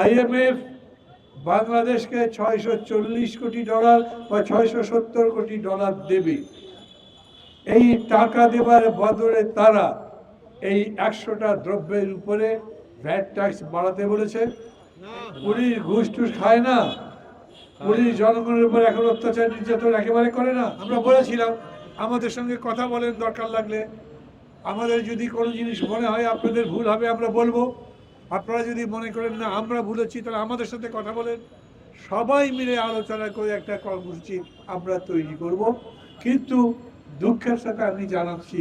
IMF বাংলাদেশকে ছয়শো চল্লিশ কোটি ডলার বা ছয়শো সত্তর কোটি ডলার দেবে। এই টাকা দেবার বদলে তারা এই একশোটা দ্রব্যের উপরে ভ্যাট ট্যাক্স বাড়াতে বলেছে। পুলিশ ঘুষ টুস খায় না। পুলিশ জনগণের উপর এখন অত্যাচার নির্যাতন একেবারে করে না। আমরা বলেছিলাম, আমাদের সঙ্গে কথা বলেন দরকার লাগলে। আমাদের যদি কোনো জিনিস মনে হয় আপনাদের ভুল হবে, আমরা বলব। আপনারা যদি মনে করেন না, আমরা ভুলেছি তাহলে আমাদের সাথে কথা বলেন। সবাই মিলে আলোচনা করে একটা কর্মসূচি আমরা তৈরি করব। কিন্তু দুঃখের সাথে আমি জানাচ্ছি,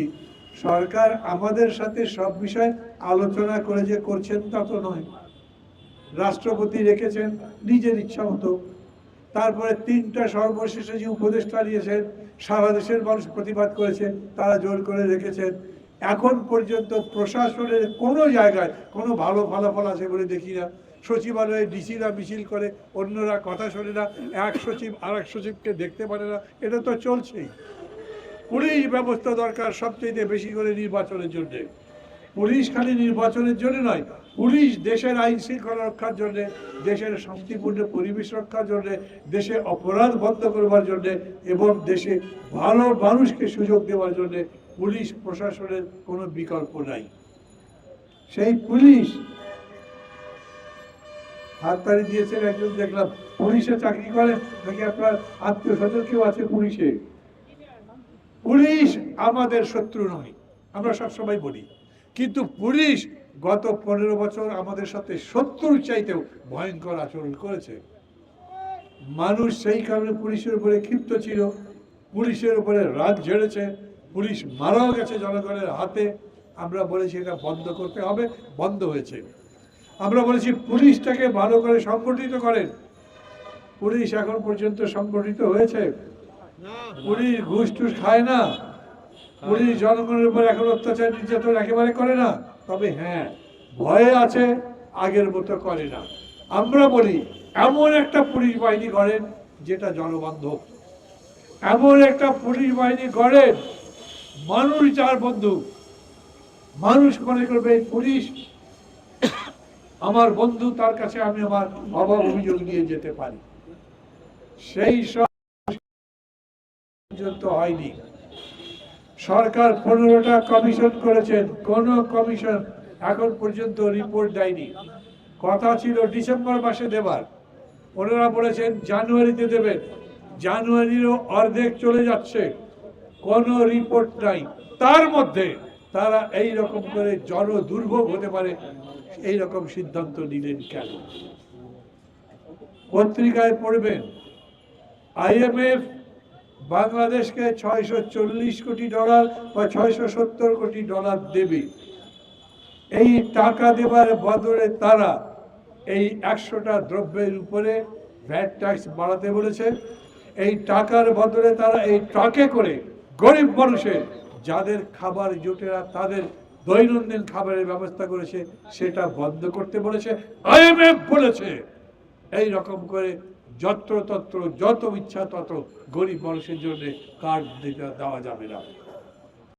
সরকার আমাদের সাথে সব বিষয়ে আলোচনা করে যে করছেন তা তো নয়। রাষ্ট্রপতি রেখেছেন নিজের ইচ্ছা মতো। তারপরে তিনটা সর্বশেষে যে উপদেষ্টা দিয়েছেন সারা দেশের মানুষ প্রতিবাদ করেছে তারা জোর করে রেখেছেন। এখন পর্যন্ত প্রশাসনের কোনো জায়গায় কোনো ভালো ফলাফল আছে বলে দেখি না। সচিবালয়ে ডিসিরা মিছিল করে, অন্যরা কথা শোনে না, এক সচিব আর এক সচিবকে দেখতে পারে না, এটা তো চলছেই। পুলিশ ব্যবস্থা দরকার সবচেয়ে বেশি করে নির্বাচনের জন্যে। পুলিশ খালি নির্বাচনের জন্য নয় পুলিশ দেশের আইন শৃঙ্খলা রক্ষার জন্য, দেশের শান্তিপূর্ণ পরিবেশ রক্ষার জন্য, দেশে অপরাধ বন্ধ করবার জন্য এবং দেশে ভালো মানুষকে সুযোগ দেওয়ার জন্য পুলিশ প্রশাসনের কোনো বিকল্প নাই। সেই পুলিশ হাততালি দিয়েছেন একজন, দেখলাম পুলিশে চাকরি করেন, নাকি আপনার আত্মীয় স্বজন কেউ আছে পুলিশে? পুলিশ আমাদের শত্রু নয়, আমরা সবসময় বলি। কিন্তু পুলিশ গত পনেরো বছর আমাদের সাথে শত্রুর চাইতেও ভয়ঙ্কর আচরণ করেছে। মানুষ সেই কারণে পুলিশের উপরে ক্ষিপ্ত ছিল, পুলিশের উপরে রাগ ঝেড়েছে, পুলিশ মারাও গেছে জনগণের হাতে। আমরা বলেছি এটা বন্ধ করতে হবে, বন্ধ হয়েছে। আমরা বলেছি পুলিশটাকে ভালো করে সংগঠিত করেন। পুলিশ এখন পর্যন্ত সংগঠিত হয়েছে। পুলিশ ঘুষ টুস খায় না। পুলিশ জনগণের উপর এখন অত্যাচার, নির্যাতন একেবারে করে না। তবে হ্যাঁ ভয়ে আছে, আগের মতো করে না। আমরা বলি, এমন একটা পুলিশ বাহিনী গড়েন যেটা জনবান্ধব। এমন একটা পুলিশ বাহিনী গড়েন, মানুষ যার বন্ধু, মানুষ মনে করবে পুলিশ আমার বন্ধু, তার কাছে আমি আমার অভাব অভিযোগ নিয়ে যেতে পারি। সেই সব পর্যন্ত হয়নি। সরকার পনেরোটা কমিশন করেছেন। কোন কমিশন এখন পর্যন্ত রিপোর্ট দেয়নি। কথা ছিল ডিসেম্বর মাসে দেবার। ওনারা বলেছেন জানুয়ারিতে দেবেন। জানুয়ারিরও অর্ধেক চলে যাচ্ছে। কোনো রিপোর্ট নাই। তার মধ্যে তারা এই রকম করে জন দুর্ভোগ হতে পারে। এই রকম সিদ্ধান্ত নিলেন কেন? পত্রিকায় পড়বেন। আইএমএফ বাংলাদেশকে ছয়শো চল্লিশ কোটি ডলার বা ছয়শো সত্তর কোটি ডলার দেবে। এই টাকা দেবার বদলে তারা এই একশোটা দ্রব্যের উপরে ভ্যাট ট্যাক্স বাড়াতে বলেছে। এই টাকার বদলে তারা এই ট্রাকে করে গরিব মানুষের, যাদের খাবার জোটেরা তাদের দৈনন্দিন খাবারের ব্যবস্থা করেছে, সেটা বন্ধ করতে বলেছে। আইএমএফ বলেছে। এই রকম করে যত্র তত্র যত ইচ্ছা তত গরিব মানুষের জন্য কার্ড দেওয়া যাবে না।